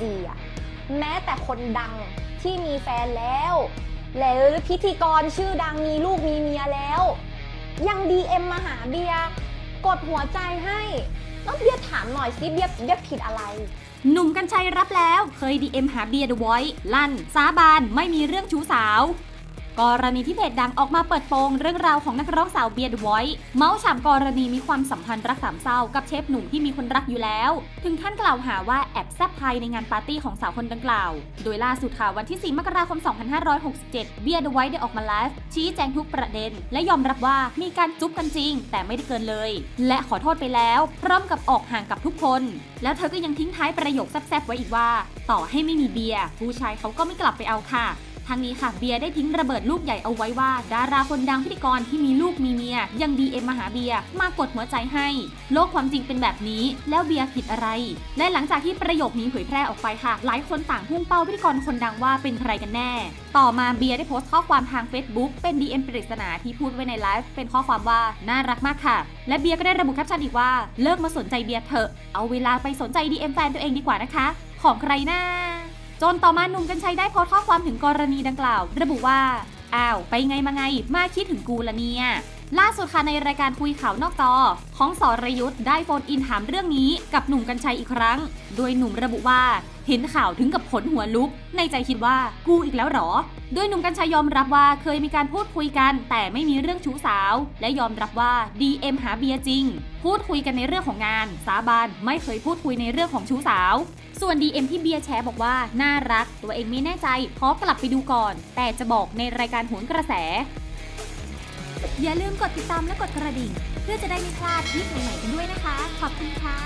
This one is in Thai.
จีอะแม้แต่คนดังที่มีแฟนแล้วหรือพิธีกรชื่อดังมีลูกมีเมียแล้ว ยัง DM มาหาเบียกดหัวใจให้แล้วเบียถามหน่อยสิเบียเบียผิดอะไร หนุ่มกัญชัยรับแล้วเคยดีเอ็มหาเบียร์เดอะไวท์ลั่น สาบานไม่มีเรื่องชู้สาว กรณีที่เพจดังออกมาเปิดโปงเรื่องราวของนักร้องสาวเบียร์ดไวท์เมาส์ฉ่ำกรณีมีความสัมพันธ์รักสามเศร้ากับเชฟหนุ่มที่มีคนรักอยู่แล้ว ถึงขั้นกล่าวหาว่าแอบแซบภายในงานปาร์ตี้ของสาวคนดังกล่าว โดยล่าสุดค่ะวันที่ 4 มกราคม 2567 เบียร์ดไวท์ได้ออกมาไลฟ์ชี้แจงทุกประเด็น และยอมรับว่ามีการจุ๊บกันจริง แต่ไม่ได้เกินเลย และขอโทษไปแล้ว พร้อมกับออกห่างกับทุกคน แล้วเธอก็ยังทิ้งท้ายประโยคแซบๆไว้อีกว่า ต่อให้ไม่มีเบียร์ผู้ชายเขาก็ไม่กลับไปเอาค่ะ ทั้งนี้ค่ะเบียร์ได้ทิ้งระเบิดลูกใหญ่เอาไว้ว่า ดาราคนดังพิธีกรที่มีลูกมีเมีย ยังดีเอ็มมาหาเบียร์มากดหัวใจให้ โลกความจริงเป็นแบบนี้ แล้วเบียร์ผิดอะไร และหลังจากที่ประโยคนี้เผยแพร่ออกไปค่ะ หลายคนต่างพุ่งเป้าพิธีกรคนดังว่าเป็นใครกันแน่ ต่อมาเบียร์ได้โพสต์ข้อความทาง Facebook เป็น DM ปริศนาที่พูดไว้ในไลฟ์เป็นข้อความว่าน่ารักมากค่ะ และเบียร์ก็ได้ระบุแคปชั่นอีกว่าเลิกมาสนใจเบียร์เถอะเอาเวลาไปสนใจ DM แฟนตัวเองดีกว่านะคะ ของใครน่า จนต่อมาหนุ่มกัญชัยได้โพสต์ข้อความถึงกรณีดังกล่าว ระบุว่า อ้าว ไปไงมาไง มาคิดถึงกูละเนี่ย ล่าสุดค่ะในรายการคุยข่าวนอกจอ ของสรยุทธ์ได้โฟนอินถามเรื่องนี้กับหนุ่มกัญชัยอีกครั้ง โดยหนุ่มระบุว่าเห็นข่าวถึงกับขนหัวลุก ในใจคิดว่ากูอีกแล้วหรอ โดยหนุ่มกัญชัยยอมรับว่าเคยมีการพูดคุยกัน แต่ไม่มีเรื่องชู้สาว และยอมรับว่า DM หาเบียจริง พูดคุยกันในเรื่องของงาน สาบานไม่เคยพูดคุยในเรื่องของชู้สาว ส่วน DM ที่เบียร์แชร์บอกว่า น่ารัก ตัวเองไม่แน่ใจ ขอกลับไปดูก่อน แต่จะบอกในรายการโหนกระแส อย่าลืมกดติดตามและกดกระดิ่ง เพื่อจะได้ไม่พลาดคลิปใหม่ๆกันด้วยนะคะ ขอบคุณค่ะ